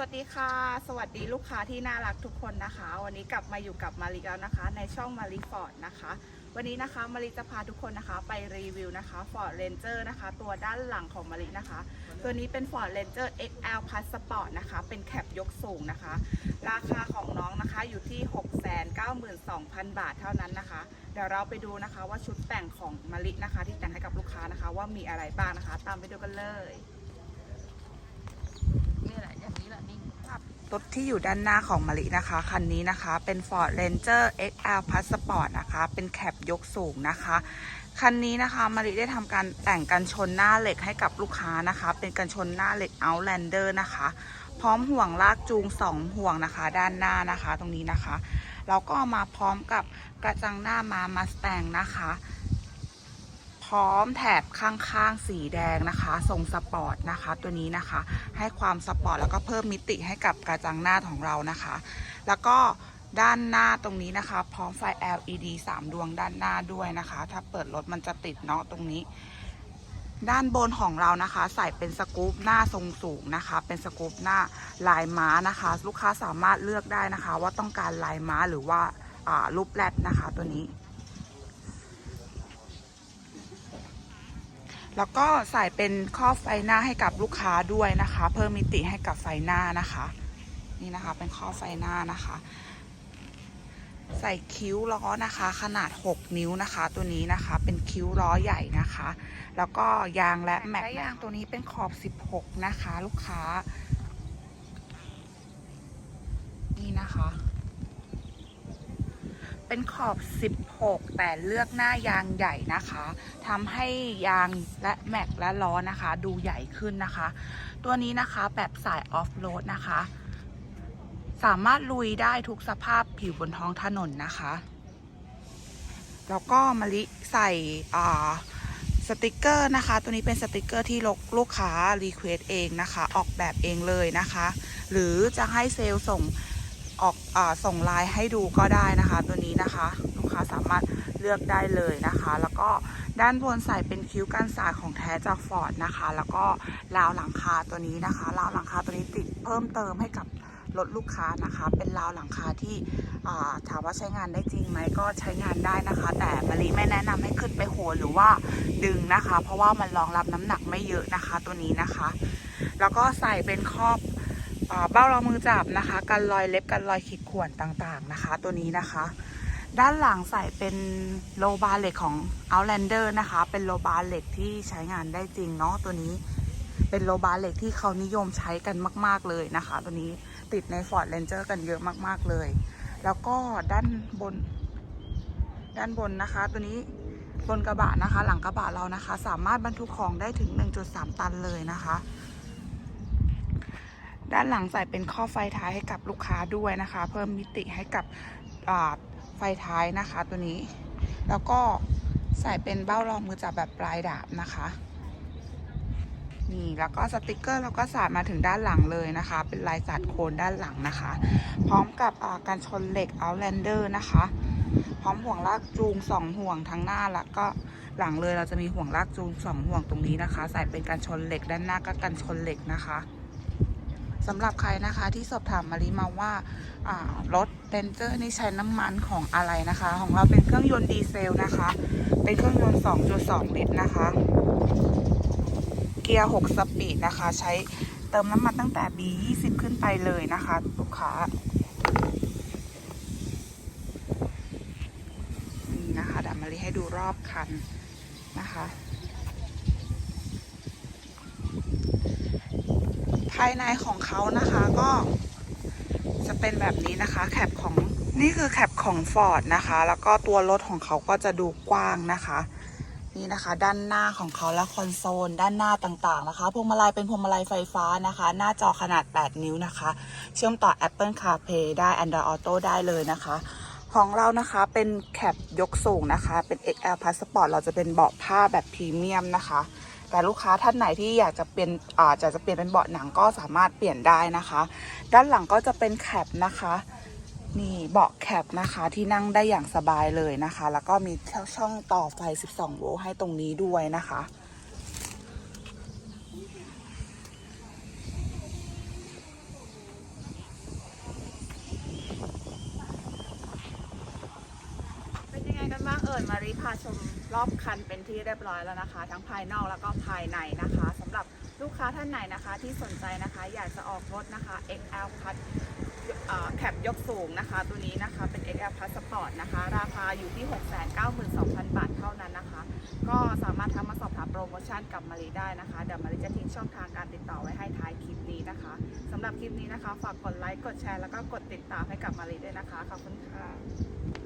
วัสดีค่ะ สวัสดีลูกค้าที่น่ารักทุกคนนะคะ วันนี้กลับมาอยู่กับมาริแล้วนะคะ ในช่องมาริฟอร์ดนะคะ วันนี้นะคะมาริจะพาทุกคนนะคะ ไปรีวิวนะคะ Ford Ranger นะคะ ตัวด้านหลังของมารินะคะ ตัวนี้เป็น Ford Ranger XL Plus Sport นะคะ เป็นแคปยกสูงนะคะ ราคาของน้องนะคะอยู่ที่ 692,000 บาทเท่านั้นนะคะ เดี๋ยวเราไปดูนะคะว่าชุดแต่งของมารินะคะ ที่แต่งให้กับลูกค้านะคะ ว่ามีอะไรบ้างนะคะ ตามไปดูกันเลย นี่แหละอย่างนี้แหละนิ่ง รถที่อยู่ด้านหน้าของมะลินะคะ คันนี้นะคะ เป็น Ford Ranger XL Plus Sport นะคะ เป็นแคปยกสูงนะคะ คันนี้นะคะมะลิได้ทำการแต่งกันชนหน้าเหล็กให้กับลูกค้านะคะ เป็นกันชนหน้าเหล็ก Outlander นะคะ พร้อมห่วงลากจูง 2 ห่วงนะคะ ด้านหน้านะคะ ตรงนี้นะคะ แล้วก็มาพร้อมกับกระจังหน้ามามาสแตงนะคะ ร้อมแถบข้างๆสีแดงนะคะทรงสปอร์ตนะคะ ตัวนี้นะคะ ให้ความสปอร์ตแล้วก็เพิ่มมิติให้กับกระจังหน้าของเรานะคะ แล้วก็ด้านหน้าตรงนี้นะคะ พร้อมไฟ LED 3 ดวงด้านหน้าด้วยนะคะ ถ้าเปิดรถมันจะติดเนาะตรงนี้ ด้านบนของเรานะคะ ใส่เป็นสกู๊ปหน้าทรงสูงนะคะ เป็นสกู๊ปหน้าลายม้านะคะ ลูกค้าสามารถเลือกได้นะคะ ว่าต้องการลายม้าหรือว่าอ่ารูปแรดนะคะ ตัวนี้ แล้วก็ใส่เป็นครอบไฟหน้าให้กับลูกค้าด้วยนะคะ เพิ่มมิติให้กับไฟหน้านะคะ นี่นะคะเป็นครอบไฟหน้านะคะ ใส่คิ้วล้อนะคะ ขนาด 6 นิ้วนะคะ ตัวนี้นะคะเป็นคิ้วล้อใหญ่นะคะ แล้วก็ยางและแม็กยางตัวนี้เป็นขอบ 16 นะคะ ลูกค้า นี่นะคะ เป็นขอบ 16 แต่เลือกหน้ายางใหญ่นะคะทำให้ยางและแม็กและล้อนะคะ ดูใหญ่ขึ้นนะคะ ตัวนี้นะคะแบบสายออฟโรดนะคะ สามารถลุยได้ทุกสภาพผิวบนท้องถนนนะคะ แล้วก็มะลิใส่สติกเกอร์นะคะ ตัวนี้เป็นสติกเกอร์ที่ลูกลูกค้ารีเควสเองนะคะ ออกแบบเองเลยนะคะ หรือจะให้เซลล์ส่ง ออกอส่งไลน์ให้ดูก็ได้นะคะ ตัวนี้นะคะลูกค้าสามารถเลือกได้เลยนะคะ แล้วก็ด้านบนใส่เป็นคิ้วกันสายของแท้จากฟอร์ดนะคะ แล้วก็ราวหลังคาตัวนี้นะคะราวหลังคาตัวนี้ติดเพิ่มเติมให้กับรถลูกค้านะคะ เป็นราวหลังคาที่ถามว่าใช้งานได้จริงไหมก็ใช้งานได้นะคะ แต่มะลิไม่แนะนำให้ขึ้นไปโหนหรือว่าดึงนะคะ เพราะว่ามันรองรับน้ำหนักไม่เยอะนะคะตัวนี้นะคะ แล้วก็ใส่เป็นครอบ เบ้ารองมือจับนะคะ กันรอยเล็บกันรอยขีดข่วนต่างๆนะคะ ตัวนี้นะคะ ด้านหลังใส่เป็นโลบาร์เหล็กของ Outlander นะคะ เป็นโลบาร์เหล็กที่ใช้งานได้จริงเนาะตัวนี้ เป็นโลบาร์เหล็กที่เขานิยมใช้กันมาก ๆเลยนะคะ ตัวนี้ติดใน Ford Ranger กันเยอะมากๆเลย แล้วก็ด้านบน ด้านบนนะคะ ตัวนี้บนกระบะนะคะ หลังกระบะเรานะคะ สามารถบรรทุกของได้ถึง 1.3 ตันเลยนะคะ ด้านหลังใส่เป็นข้อไฟท้ายให้กับลูกค้าด้วยนะคะ เพิ่มมิติให้กับไฟท้ายนะคะตัวนี้ แล้วก็ใส่เป็นเบ้ารองมือจับแบบปลายดาบนะคะนี่แล้วก็สติกเกอร์เราก็สาดมาถึงด้านหลังเลยนะคะ เป็นลายสัดโคนด้านหลังนะคะ พร้อมกับการชนเหล็ก Outlander นะคะ พร้อมห่วงลากจูงสองห่วงทั้งหน้าแล้วก็หลังเลยเราจะมีห่วงลากจูงสองห่วงตรงนี้นะคะ ใส่เป็นการชนเหล็กด้านหน้าก็กันชนเหล็กนะคะ สำหรับใครนะคะที่สอบถามมารีมาว่ารถเ a นเจอร์นี่ใช้น้ำมันของอะไรนะคะ ของเราเป็นเครื่องยนต์ดีเซลนะคะ เป็นเครื่องยนต์ 2.2 ลิตรนะคะ เกียร์ 6 สปีดนะคะ ใช้เติมน้ำมันตั้งแต่ B20 ขึ้นไปเลยนะคะลูกค้านี่นะคะดับมารีให้ดูรอบคันนะคะายในของเขานะคะก็จะเป็นแบบนี้นะคะแคปของนี่คือแคปของ Ford นะคะ แล้วก็ตัวรถของเขาก็จะดูกว้างนะคะ นี่นะคะ ด้านหน้าของเขาและคอนโซลด้านหน้าต่างๆนะคะพวงมาลัยเป็นพวงมาลัยไฟฟ้านะคะ หน้าจอขนาด 8 นิ้วนะคะ เชื่อมต่อ Apple CarPlay ได้ Android Auto ได้เลยนะคะของเรานะคะเป็นแคปยกสูงนะคะ เป็น XL Passport เราจะเป็นเบาะผ้าแบบพรีเมียมนะคะ แต่ลูกค้าท่านไหนที่อยากจะเป็นอาจะจะเปลี่ยนเป็นเบาะหนังก็สามารถเปลี่ยนได้นะคะ ด้านหลังก็จะเป็นแคปนะคะนี่เบาะแคปนะคะที่นั่งได้อย่างสบายเลยนะคะ แล้วก็มีช่องต่อไฟ 12 โวลต์ให้ตรงนี้ด้วยนะคะ น วนมาริพาชมรอบคันเป็นที่เรียบร้อยแล้วนะคะ ทั้งภายนอกแล้วก็ภายในนะคะสำหรับลูกค้าท่านไหนนะคะที่สนใจนะคะอยากจะออกรถนะคะ XL Plus แคปยกสูงนะคะ ตัวนี้นะคะเป็น XL Plus Sport นะคะ ราคาอยู่ที่ 692,000 บาทเท่านั้นนะคะ ก็สามารถทักมาสอบถามโปรโมชั่นกับมารีได้นะคะ เดี๋ยวมารีจะทิ้งช่องทางการติดต่อไว้ให้ท้ายคลิปนี้นะคะสำหรับคลิปนี้นะคะ ฝากกดไลค์ กดแชร์ แล้วก็กดติดตามให้กับมารีด้วยนะคะ ขอบคุณค่ะ